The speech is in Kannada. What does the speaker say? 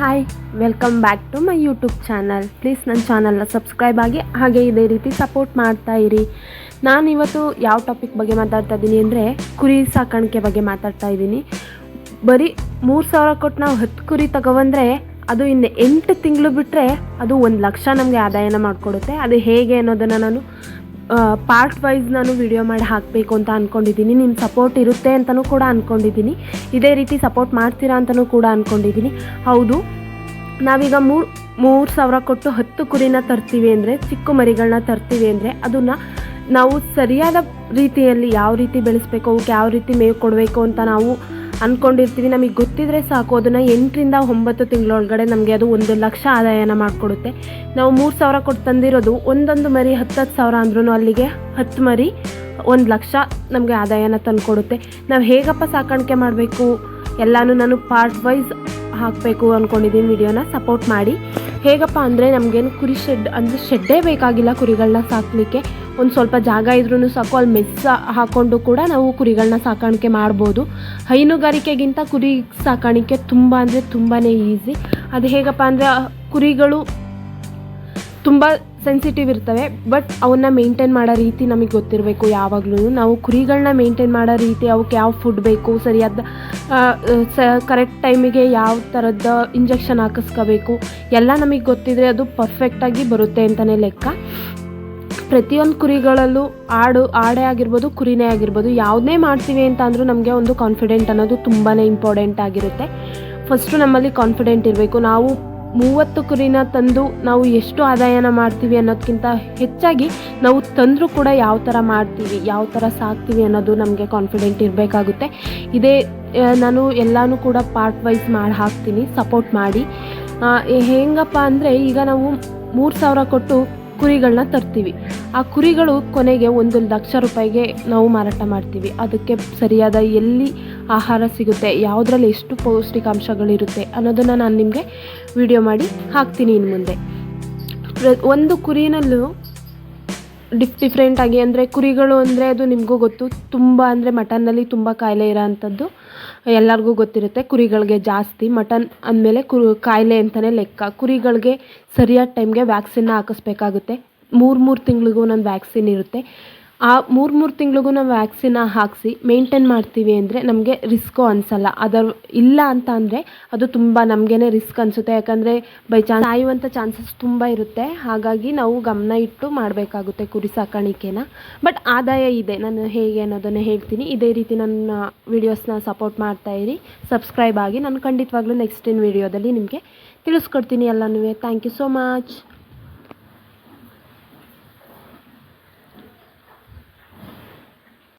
Hi welcome back to my YouTube channel please ನನ್ನ ಚಾನಲ್ನ ಸಬ್ಸ್ಕ್ರೈಬ್ ಆಗಿ ಹಾಗೆ ಇದೇ ರೀತಿ ಸಪೋರ್ಟ್ ಮಾಡ್ತಾ ಇರಿ. ನಾನು ಇವತ್ತು ಯಾವ ಟಾಪಿಕ್ ಬಗ್ಗೆ ಮಾತಾಡ್ತಾ ಇದ್ದೀನಿ ಅಂದರೆ ಕುರಿ ಸಾಕಾಣಿಕೆ ಬಗ್ಗೆ ಮಾತಾಡ್ತಾ ಇದ್ದೀನಿ. ಬರೀ ಮೂರು ಸಾವಿರ ಕೊಟ್ಟು ನಾವು ಹತ್ತು ಕುರಿ ತಗೊಬಂದರೆ ಅದು ಇನ್ನು ಎಂಟು ತಿಂಗಳು ಬಿಟ್ಟರೆ ಅದು ಒಂದು ಲಕ್ಷ ನಮಗೆ ಆದಾಯನ ಮಾಡಿಕೊಡುತ್ತೆ. ಅದು ಹೇಗೆ ಅನ್ನೋದನ್ನು ನಾನು ಪಾರ್ಟ್ ವೈಸ್ ನಾನು ವಿಡಿಯೋ ಮಾಡಿ ಹಾಕಬೇಕು ಅಂತ ಅಂದ್ಕೊಂಡಿದ್ದೀನಿ ನಿಮ್ಮ ಸಪೋರ್ಟ್ ಇರುತ್ತೆ ಅಂತಲೂ ಕೂಡ ಅಂದ್ಕೊಂಡಿದ್ದೀನಿ ಇದೇ ರೀತಿ ಸಪೋರ್ಟ್ ಮಾಡ್ತೀರಾ ಅಂತಲೂ ಕೂಡ ಅಂದ್ಕೊಂಡಿದ್ದೀನಿ ಹೌದು, ನಾವೀಗ ಮೂರು ಮೂರು ಸಾವಿರ ಕೊಟ್ಟು ಹತ್ತು ಕುರಿನ ತರ್ತೀವಿ ಅಂದರೆ, ಚಿಕ್ಕ ಮರಿಗಳನ್ನ ತರ್ತೀವಿ ಅಂದರೆ, ಅದನ್ನು ನಾವು ಸರಿಯಾದ ರೀತಿಯಲ್ಲಿ ಯಾವ ರೀತಿ ಬೆಳೆಸಬೇಕು ಅವಕ್ಕೆ ಯಾವ ರೀತಿ ಮೇವು ಕೊಡಬೇಕು ಅಂತ ನಾವು ಅಂದ್ಕೊಂಡಿರ್ತೀವಿ ನಮಗೆ ಗೊತ್ತಿದ್ರೆ ಸಾಕು. ಅದನ್ನು ಎಂಟರಿಂದ ಒಂಬತ್ತು ತಿಂಗಳೊಳಗಡೆ ನಮಗೆ ಅದು ಒಂದು ಲಕ್ಷ ಆದಾಯನ ಮಾಡಿಕೊಡುತ್ತೆ. ನಾವು ಮೂರು ಸಾವಿರ ಕೊಟ್ಟು ತಂದಿರೋದು ಒಂದೊಂದು ಮರಿ ಹತ್ತು ಹತ್ತು ಸಾವಿರ ಅಂದ್ರೂ ಅಲ್ಲಿಗೆ ಹತ್ತು ಮರಿ, ಒಂದು ಲಕ್ಷ ನಮಗೆ ಆದಾಯನ ತಂದುಕೊಡುತ್ತೆ. ನಾವು ಹೇಗಪ್ಪ ಸಾಕಾಣಿಕೆ ಮಾಡಬೇಕು? ಎಲ್ಲನೂ ನಾನು ಪಾರ್ಟ್ ವೈಸ್ ಹಾಕಬೇಕು ಅಂದ್ಕೊಂಡಿದ್ದೀನಿ ವಿಡಿಯೋನ ಸಪೋರ್ಟ್ ಮಾಡಿ. ಹೇಗಪ್ಪ ಅಂದರೆ ನಮಗೇನು ಕುರಿ ಶೆಡ್, ಅಂದರೆ ಶೆಡ್ಡೇ ಬೇಕಾಗಿಲ್ಲ ಕುರಿಗಳನ್ನ ಸಾಕಲಿಕ್ಕೆ. ಒಂದು ಸ್ವಲ್ಪ ಜಾಗ ಇದ್ರೂ ಸಾಕು ಅಲ್ಲಿ ಮೆಸ್ ಹಾಕ್ಕೊಂಡು ಕೂಡ ನಾವು ಕುರಿಗಳನ್ನ ಸಾಕಾಣಿಕೆ ಮಾಡ್ಬೋದು. ಹೈನುಗಾರಿಕೆಗಿಂತ ಕುರಿ ಸಾಕಾಣಿಕೆ ತುಂಬ ಅಂದರೆ ತುಂಬಾ ಈಸಿ ಅದು ಹೇಗಪ್ಪ ಅಂದರೆ ಕುರಿಗಳು ತುಂಬ ಸೆನ್ಸಿಟಿವ್ ಇರ್ತವೆ ಬಟ್ ಅವನ್ನ ಮೇಂಟೈನ್ ಮಾಡೋ ರೀತಿ ನಮಗೆ ಗೊತ್ತಿರಬೇಕು ಯಾವಾಗಲೂ ನಾವು ಕುರಿಗಳನ್ನ ಮೇಂಟೈನ್ ಮಾಡೋ ರೀತಿ ಅವಕ್ಕೆ ಯಾವ ಫುಡ್ ಬೇಕು, ಸರಿಯಾದ ಸ ಕರೆಕ್ಟ್ ಟೈಮಿಗೆ ಯಾವ ಥರದ ಇಂಜೆಕ್ಷನ್ ಹಾಕಿಸ್ಕೋಬೇಕು, ಎಲ್ಲ ನಮಗೆ ಗೊತ್ತಿದ್ರೆ ಅದು ಪರ್ಫೆಕ್ಟಾಗಿ ಬರುತ್ತೆ ಅಂತಲೇ ಲೆಕ್ಕ. ಪ್ರತಿಯೊಂದು ಕುರಿಗಳಲ್ಲೂ ಆಡು, ಆಡೇ ಆಗಿರ್ಬೋದು, ಕುರಿನೇ ಆಗಿರ್ಬೋದು ಯಾವುದೇ ಮಾಡ್ತೀವಿ ಅಂತ ಅಂದರೂ ನಮಗೆ ಒಂದು ಕಾನ್ಫಿಡೆಂಟ್ ಅನ್ನೋದು ತುಂಬಾ ಇಂಪಾರ್ಟೆಂಟ್ ಆಗಿರುತ್ತೆ. ಫಸ್ಟು ನಮ್ಮಲ್ಲಿ ಕಾನ್ಫಿಡೆಂಟ್ ಇರಬೇಕು. ನಾವು ಮೂವತ್ತು ಕುರಿನ ತಂದು ನಾವು ಎಷ್ಟು ಆದಾಯನ ಮಾಡ್ತೀವಿ ಅನ್ನೋದಕ್ಕಿಂತ ಹೆಚ್ಚಾಗಿ ನಾವು ತಂದರೂ ಕೂಡ ಯಾವ ಥರ ಮಾಡ್ತೀವಿ, ಯಾವ ಥರ ಸಾಕ್ತೀವಿ ಅನ್ನೋದು ನಮಗೆ ಕಾನ್ಫಿಡೆಂಟ್ ಇರಬೇಕಾಗುತ್ತೆ. ಇದೇ ನಾನು ಎಲ್ಲನೂ ಕೂಡ ಪಾರ್ಟ್ ವೈಸ್ ಮಾಡಿ ಹಾಕ್ತೀನಿ ಸಪೋರ್ಟ್ ಮಾಡಿ. ಹೇಗಪ್ಪ ಅಂದರೆ ಈಗ ನಾವು ಮೂರು ಸಾವಿರ ಕೊಟ್ಟು ಕುರಿಗಳನ್ನ ತರ್ತೀವಿ. ಆ ಕುರಿಗಳು ಕೊನೆಗೆ ಒಂದು ಲಕ್ಷ ರೂಪಾಯಿಗೆ ನಾವು ಮಾರಾಟ ಮಾಡ್ತೀವಿ. ಅದಕ್ಕೆ ಸರಿಯಾದ ಎಲ್ಲಿ ಆಹಾರ ಸಿಗುತ್ತೆ, ಯಾವುದ್ರಲ್ಲಿ ಎಷ್ಟು ಪೌಷ್ಟಿಕಾಂಶಗಳಿರುತ್ತೆ ಅನ್ನೋದನ್ನು ನಾನು ನಿಮಗೆ ವಿಡಿಯೋ ಮಾಡಿ ಹಾಕ್ತೀನಿ ಇನ್ನು ಮುಂದೆ. ಒಂದು ಕುರಿನಲ್ಲೂ ಡಿಫ್ ಡಿಫ್ರೆಂಟಾಗಿ ಅಂದರೆ ಕುರಿಗಳು ಅಂದರೆ ಅದು ನಿಮಗೂ ಗೊತ್ತು, ತುಂಬ ಅಂದರೆ ಮಟನ್ನಲ್ಲಿ ತುಂಬ ಕಾಯಿಲೆ ಇರೋ ಅಂಥದ್ದು ಎಲ್ಲರಿಗೂ ಗೊತ್ತಿರುತ್ತೆ. ಕುರಿಗಳಿಗೆ ಜಾಸ್ತಿ, ಮಟನ್ ಅಂದಮೇಲೆ ಕುರು, ಕಾಯಿಲೆ ಅಂತಲೇ ಲೆಕ್ಕ. ಕುರಿಗಳಿಗೆ ಸರಿಯಾದ ಟೈಮ್ಗೆ ವ್ಯಾಕ್ಸಿನ್ನ ಹಾಕಿಸ್ಬೇಕಾಗುತ್ತೆ. ಮೂರು ಮೂರು ತಿಂಗಳಿಗೂ ಒಂದೊಂದು ವ್ಯಾಕ್ಸಿನ್ ಇರುತ್ತೆ. ಆ ಮೂರು ಮೂರು ತಿಂಗಳಿಗೂ ನಾವು ವ್ಯಾಕ್ಸಿನ ಹಾಕಿಸಿ ಮೇಂಟೈನ್ ಮಾಡ್ತೀವಿ ಅಂದರೆ ನಮಗೆ ರಿಸ್ಕು ಅನಿಸಲ್ಲ. ಅದರ ಇಲ್ಲ ಅಂತ ಅಂದರೆ ಅದು ತುಂಬ ನಮಗೇನೆ ರಿಸ್ಕ್ ಅನಿಸುತ್ತೆ. ಯಾಕಂದರೆ ಬೈ ಚಾನ್ಸ್ ಸಾಯುವಂಥ ಚಾನ್ಸಸ್ ತುಂಬ ಇರುತ್ತೆ. ಹಾಗಾಗಿ ನಾವು ಗಮನ ಇಟ್ಟು ಮಾಡಬೇಕಾಗುತ್ತೆ ಕುರಿ ಸಾಕಾಣಿಕೆನ. ಬಟ್ ಆದಾಯ ಇದೆ. ನಾನು ಹೇಗೆ ಅನ್ನೋದನ್ನು ಹೇಳ್ತೀನಿ. ಇದೇ ರೀತಿ ನನ್ನ ವೀಡಿಯೋಸ್ನ ಸಪೋರ್ಟ್ ಮಾಡ್ತಾ ಇರಿ. ಸಬ್ಸ್ಕ್ರೈಬ್ ಆಗಿ. ನಾನು ಖಂಡಿತವಾಗ್ಲೂ ನೆಕ್ಸ್ಟಿನ ವೀಡಿಯೋದಲ್ಲಿ ನಿಮಗೆ ತಿಳಿಸ್ಕೊಡ್ತೀನಿ ಎಲ್ಲನೂ ಥ್ಯಾಂಕ್ ಯು ಸೋ ಮಚ್